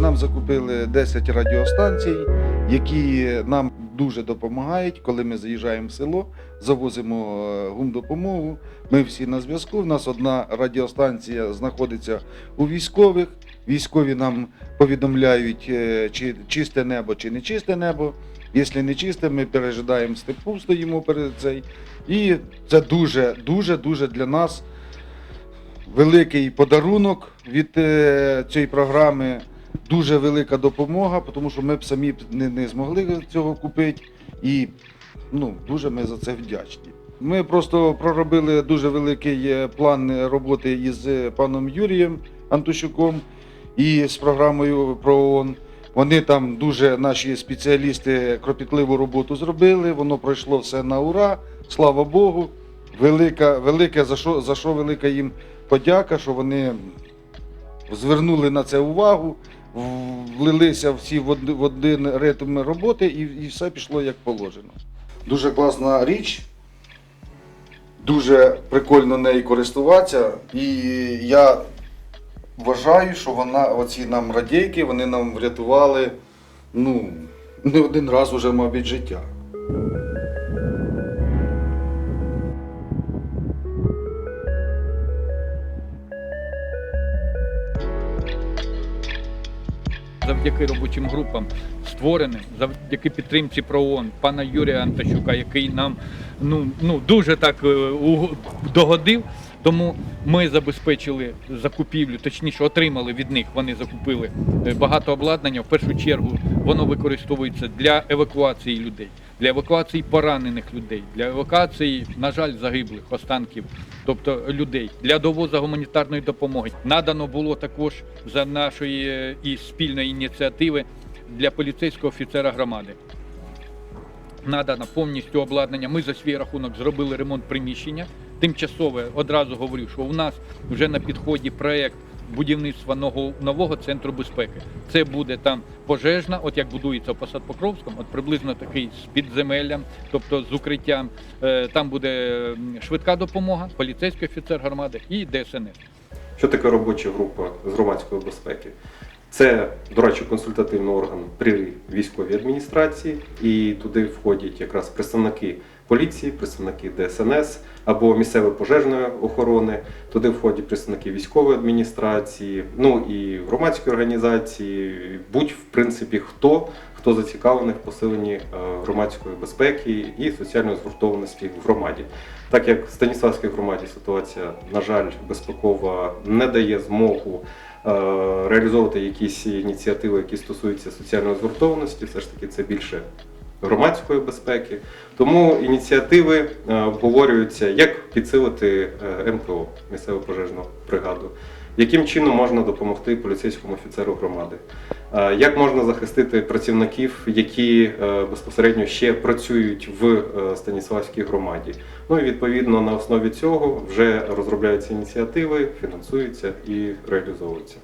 Нам закупили 10 радіостанцій, які нам дуже допомагають, коли ми заїжджаємо в село, завозимо е, гумдопомогу. Ми всі на зв'язку. У нас одна радіостанція знаходиться у військових. Військові нам повідомляють, е, чи чисте небо, чи не чисте небо. Якщо не чисте, ми пережидаємо степу, стоїмо перед цей. І це дуже, дуже, дуже для нас великий подарунок від е, цієї програми. Дуже велика допомога, тому що ми б самі не, не змогли цього купити. І ну, дуже ми за це вдячні. Ми просто проробили дуже великий е, план роботи із е, паном Юрієм Антощуком і з програмою про ООН. Вони там дуже наші спеціалісти кропітливу роботу зробили. Воно пройшло все на ура. Слава Богу. Велика, велике за що, за що велика їм подяка, що вони звернули на це увагу, влилися всі в один, ритм роботи і, і все пішло як положено. Дуже класна річ, дуже прикольно нею користуватися. І я вважаю, що вона, оці нам радійки, вони нам врятували ну, не один раз уже, мабуть, життя. Завдяки робочим групам створеним, завдяки підтримці ПРООН, пана Юрія Антощука, який нам ну, ну, дуже так е, догодив. Тому ми забезпечили закупівлю, точніше, отримали від них. Вони закупили е, багато обладнання. В першу чергу воно використовується для евакуації людей, для евакуації поранених людей, для евакуації, на жаль, загиблих останків, тобто людей, для довозу гуманітарної допомоги. Надано було також за нашої е, і спільної ініціативи для поліцейського офіцера громади. Надано повністю обладнання. Ми за свій рахунок зробили ремонт приміщення. Тимчасове одразу говорю, що у нас вже на підході проект будівництва нового, нового центру безпеки. Це буде там пожежна, от як будується в Посад Покровському, от приблизно такий з підземеллям, тобто з укриттям. Е, Там буде швидка допомога, поліцейський офіцер громади і ДСНС. Що таке робоча група з громадської безпеки? Це, до речі, консультативний орган при військовій адміністрації, і туди входять якраз представники поліції, представники ДСНС або місцевої пожежної охорони. Туди входять представники військової адміністрації, ну і громадської організації, будь в принципі хто, хто зацікавлений в посиленні е, громадської безпеки і соціальної згуртованості в громаді. Так як в Станіславській громаді ситуація, на жаль, безпекова не дає змогу е, реалізовувати якісь ініціативи, які стосуються соціальної згуртованості, все ж таки це більше громадської безпеки. Тому ініціативи е, обговорюються, як підсилити е, МПО, місцеву пожежну бригаду, яким чином можна допомогти поліцейському офіцеру громади. Е, Як можна захистити працівників, які е, безпосередньо ще працюють в е, Станіславській громаді? Ну і відповідно на основі цього вже розробляються ініціативи, фінансуються і реалізовуються.